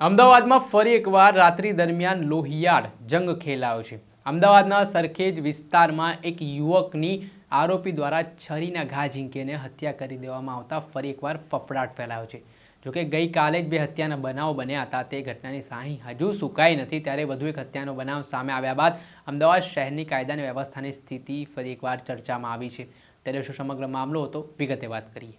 અમદાવાદમાં ફરી એકવાર રાત્રિ દરમિયાન લોહિયાળ જંગ ખેલાયો છે. અમદાવાદના સરખેજ વિસ્તારમાં એક યુવકની આરોપી દ્વારા છરીના ઘા ઝીંકીને હત્યા કરી દેવામાં આવતા ફરી એકવાર ફફડાટ ફેલાયો છે. જોકે ગઈકાલે જ બે હત્યાના બનાવ બન્યા હતા. તે ઘટનાની સાહી હજુ સુકાઈ નથી. ત્યારે વધુ એક હત્યાનો બનાવ સામે આવ્યા બાદ અમદાવાદ શહેરની કાયદાની વ્યવસ્થાની સ્થિતિ ફરી એકવાર ચર્ચામાં આવી છે. ત્યારે શું સમગ્ર મામલો હતો? વિગતે વાત કરીએ.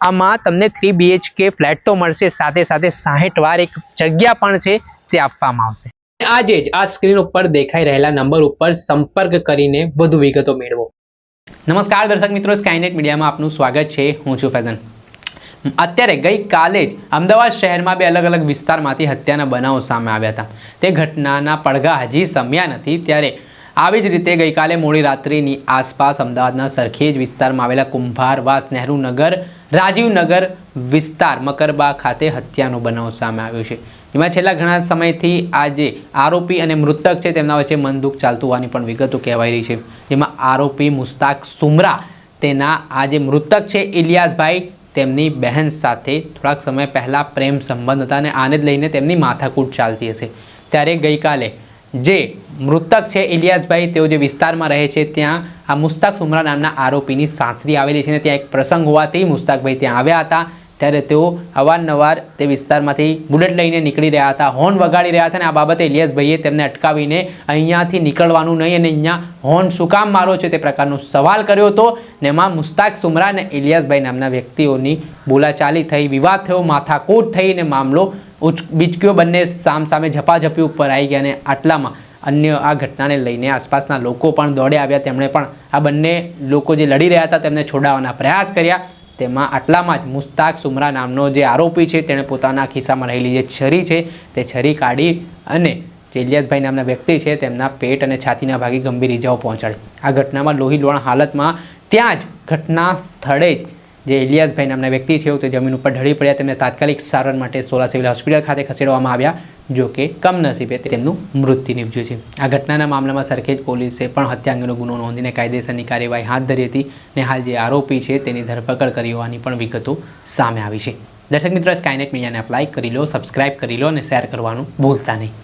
આમાં તમને થ્રી બીએચકે ફ્લેટ તો મળશે. સાથે સાથે સાહીઠ વાર એક જગ્યા પણ છે તે આપવામાં આવશે. આજે જ આ સ્ક્રીન ઉપર દેખાઈ રહેલા નંબર ઉપર સંપર્ક કરીને વધુ વિગતો મેળવો. નમસ્કાર દર્શક મિત્રો સ્કાયનેટ મીડિયામાં આપનું સ્વાગત છે. હું છું ફેઝન અત્યારે ગઈકાલે જ અમદાવાદ શહેરમાં બે અલગ અલગ વિસ્તારમાંથી હત્યાના બનાવો સામે આવ્યા હતા. તે ઘટનાના પડઘા હજી સમ્યા નથી. ત્યારે આવી જ રીતે ગઈકાલે મોડી રાત્રિની આસપાસ અમદાવાદના સરખેજ વિસ્તારમાં આવેલા કુંભારવાસ નહેરુનગર રાજીવનગર વિસ્તાર મકરબા ખાતે હત્યાનો બનાવ સામે આવ્યો છે. જેમાં છેલ્લા ઘણા સમયથી આ જે આરોપી અને મૃતક છે, તેમના વચ્ચે મનદુખ ચાલતું હોવાની પણ વિગતો કહેવાઈ રહી છે. જેમાં આરોપી મુસ્તાક સુમરા, તેના આ જે મૃતક છે, ઇલિયાસભાઈ. તેમની બહેન સાથે થોડાક સમય પહેલાં પ્રેમ સંબંધ હતા અને આને જ લઈને તેમની માથાકૂટ ચાલતી હશે. ત્યારે ગઈકાલે જે મૃતક છે ઇલિયાસભાઈ, તેઓ જે વિસ્તારમાં રહે છે, ત્યાં આ મુસ્તાક સુમરા નામના આરોપીની સાસરી આવેલી છે અને ત્યાં એક પ્રસંગ હોવાથી મુસ્તાકભાઈ ત્યાં આવ્યા હતા. ત્યારે તેઓ અવારનવાર તે વિસ્તારમાંથી બુલેટ લઈને નીકળી રહ્યા હતા, હોર્ન વગાડી રહ્યા હતા અને આ બાબતે ઇલિયાસભાઈએ તેમને અટકાવીને અહીંયાથી નીકળવાનું નહીં અને અહીંયા હોર્ન શું કામ મારો છે તે પ્રકારનો સવાલ કર્યો હતો ને એમાં મુસ્તાક સુમરા અને ઇલિયાસભાઈ નામના વ્યક્તિઓની બોલાચાલી થઈ, વિવાદ થયો, માથાકૂટ થઈ ને મામલો બીચક્યો બંને સામ સામે ઝપાઝપી ઉપર આવી ગયા અને આટલામાં અન્ય આ ઘટનાને લઈને આસપાસના લોકો પણ દોડે આવ્યા. તેમણે પણ આ બંને લોકો જે લડી રહ્યા હતા તેમને છોડાવવાના પ્રયાસ કર્યા. તેમાં આટલામાં જ મુસ્તાક સુમરા નામનો જે આરોપી છે તેણે પોતાના ખિસ્સામાં રહેલી જે છરી છે તે છરી કાઢી અને જે નામના વ્યક્તિ છે તેમના પેટ અને છાતીના ભાગે ગંભીર ઇજાઓ પહોંચાડી. આ ઘટનામાં લોહી લોણ હાલતમાં ત્યાં જ ઘટના સ્થળે જ જે ઇલિયાસભાઈ નામના વ્યક્તિ છે તે જમીન ઉપર ઢળી પડ્યા. તેમને તાત્કાલિક સારવાર માટે સોલા સિવિલ હોસ્પિટલ ખાતે ખસેડવામાં આવ્યા, જો કે કમનસીબે તેમનું મૃત્યુ નિપજ્યું છે. આ ઘટનાના મામલામાં સરખેજ પોલીસે પણ હત્યા અંગેનો ગુનો નોંધીને કાયદેસરની કાર્યવાહી હાથ ધરી હતી અને હાલ જે આરોપી છે તેની ધરપકડ કરી હોવાની પણ વિગતો સામે આવી છે. દર્શક મિત્રો, સ્કાયનેટ મીડિયાને અપ્લાય કરી લો, સબસ્ક્રાઇબ કરી લો અને શેર કરવાનું ભૂલતા નહીં.